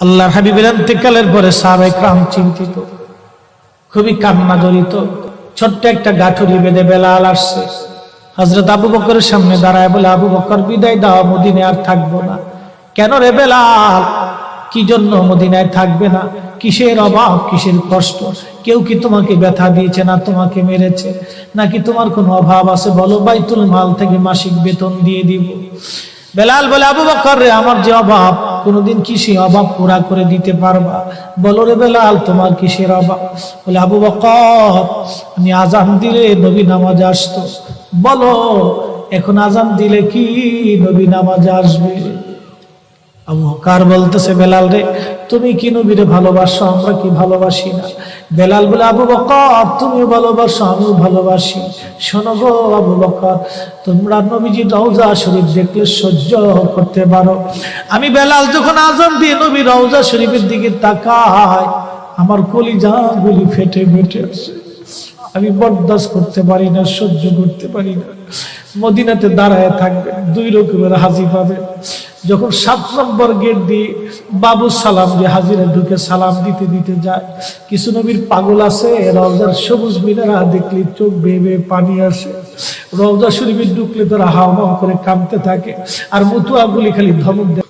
আল্লাহর হাবিবের অন্তেকালের পরে সাবেক রাম চিন্তিত, খুবই কান্না জড়িত। ছোট্ট একটা গাঠুরি বেঁধে বেলাল আসছে। হজরত আবু বকরের সামনে দাঁড়ায় বলে, আবু বকর, বিদায় দাও মদিনে আর থাকব না। কেন রে বেলাল? কি জন্য মদিনায় থাকবে না? কিসের অভাব, কিসের কষ্ট? কেউ কি তোমাকে ব্যথা দিয়েছে না তোমাকে মেরেছে? নাকি তোমার কোনো অভাব আছে? বলো, বাইতুল মাল থেকে মাসিক বেতন দিয়ে দিব। বেলাল বলে, আবু বকর রে, আমার যে অভাব কোনোদিন কি সেই অভাব পুরা করে দিতে পারবা? বলো রে বেলাল, তোমার কিসের অভাব? বলে, আবু বকর, আমি আজান দিলে নবী নামাজ আসতো। বলো, এখন আজান দিলে কি নবী নামাজ আসবে? আবু কার বলতেছে, বেলাল রে, তুমি কি নবীরে ভালোবাসো? আমরা কি ভালোবাসি না? বেলাল বলে, আবু বকর তুমিও ভালোবাসো আমিও ভালোবাসি। শোনো গো আবু বকর, তোমরা নবীজি রওজা শরীফ দেখলে সহ্য করতে পারো। আমি বেলাল যখন আজম দিয়ে নবী রওজা শরীফের দিকে তাকাই আমার কলিজা গুলি ফেটে ফেটে আসে আমি বরদাস্ত করতে পারি না, সহ্য করতে পারি না। মদিনাতে দাঁড়ায় থাকবে, দুই রকমের হাজি পাবে যখন সাত নম্বর গেট দিয়ে বাবু সালাম দিয়ে হাজিরা ঢুকে সালাম দিতে দিতে যায়। কিছু নবীর পাগল আছে, রওজার সবুজ মিনারা দেখলে চোখ বেয়ে বেয়ে পানি আসে। রওজা শরীফে ঢুকলে তারা হাওয়া করে কামতে থাকে, আর মতুয়াগুলি খালি ধমক দেয়।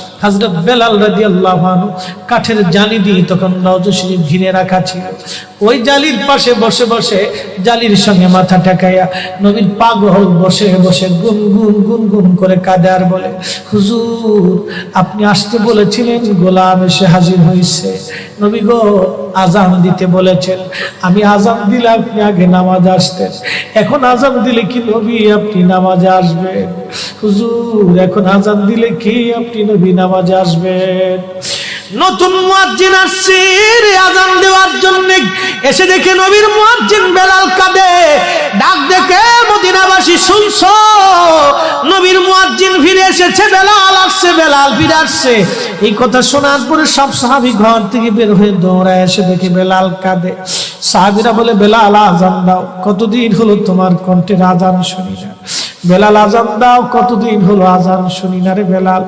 হজরত বেলাল রাজি আল্লাহ কাঠের জালি দিয়ে তখন রওজা শরীফ ঘিরে রাখা ছিল। ওই জালির পাশে বসে বসে জালির সঙ্গে মাথা ঠেকাইয়া নবীর পাগল বসে বসে গুন গুন গুন গুন করে কাঁদে আর বলে, হুজুর, আপনি আসতে বলেছিলেন, গোলাম এসে হাজির হয়েছে নবী গো, আজান দিতে বলেছেন। আমি আজান দিলে আপনি আগে নামাজ আসতেন। এখন আজান দিলে কি নবী আপনি নামাজে আসবেন? হুজুর, এখন আজান দিলে কি আপনি নবী নামাজে আসবেন? নতুন মুয়াজ্জিন আসছে আজান দেওয়ার জন্য। এসে দেখে নবীর মুয়াজ্জিন বেলাল কাঁদে। ডাক দেখে, মদিনাবাসী, শুনছো? নবীর মুয়াজ্জিন ফিরে এসেছে, বেলাল আসছে, বেলাল ফিরে আসছে। এই কথা শোনার পরে সব সাহাবী ঘর থেকে বের হয়ে দৌড়ায় এসে দেখে বেলাল কাঁদে। সাহাবীরা বলে, বেলাল, আজান দাও। কতদিন হলো তোমার কণ্ঠের আজান শুনি না? বেলাল আজান দাও, কতদিন হলো আজান শুনি না রে বেলাল।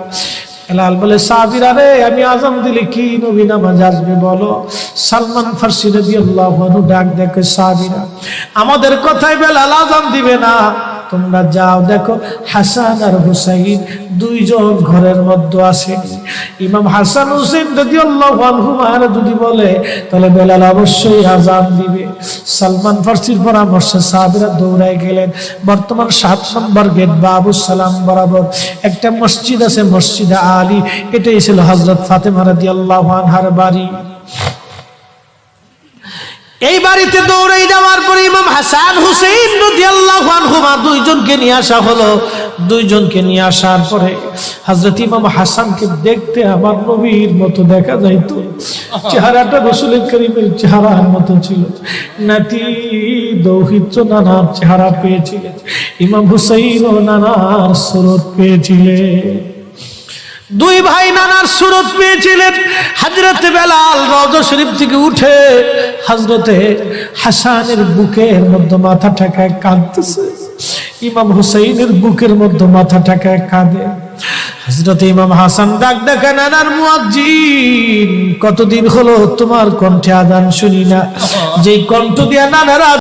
বেলাল বলে সাবিরা রে, আমি আজান দিলে কি নবী নামাজ আসবে বলো? সালমান ফার্সি রাদিয়াল্লাহু আনহু ডাক দেখে সাবিরা আমাদের কথায় বেলাল আজান দিবে না। তোমরা যাও, দেখো হাসান আর হুসাইন দুইজন ঘরের মধ্যে আছে। ইমাম হাসান হুসেন রাদিয়াল্লাহু আনহুমা যদি বলে, তাহলে বেলাল অবশ্যই আজান দিবে। সালমান ফার্সির পরামর্শে সাহাবীরা দৌড়ায় গেলেন। বর্তমান সাত নম্বর গেট বাবু সালাম বরাবর একটা মসজিদ আছে, মসজিদ আলী। এটাই ছিল হজরত ফাতেমা রাদিয়াল্লাহু আনহার বাড়ি। এই বাড়িতে দৌড়ে যাওয়ার পরে ইমাম হাসান আনহুমা দুইজনকে নিয়ে আসা হলো। দুইজনকে নিয়ে আসার পরে হযরত ইমাম হাসানকে দেখতে আমার নবীর মতো দেখা যাইতো। চেহারাটা রসুল করিমের চেহারার মতো ছিল। নাতি দৌহিত্র নানার চেহারা পেয়েছিলেন ইমাম হুসাইন ও নানার সুরত পেয়েছিলেন দুই ভাই নানার সুরত পেয়েছিলেন হাজরতে বেলাল রজ শরীফ থেকে উঠে হাজরতে হাসানের বুকের মধ্যে মাথা ঠেকায় কাঁদতেছে। ইমাম হুসাইনের বুকের মধ্যে মাথা ঠেকায় কাঁদে। হজরত ইমাম হাসান ডাক ডাকা, নানার মুয়াজ্জিন, কতদিন হলো তোমার কণ্ঠে আদান শুনি না। যেই কণ্ঠ দিয়া নানারা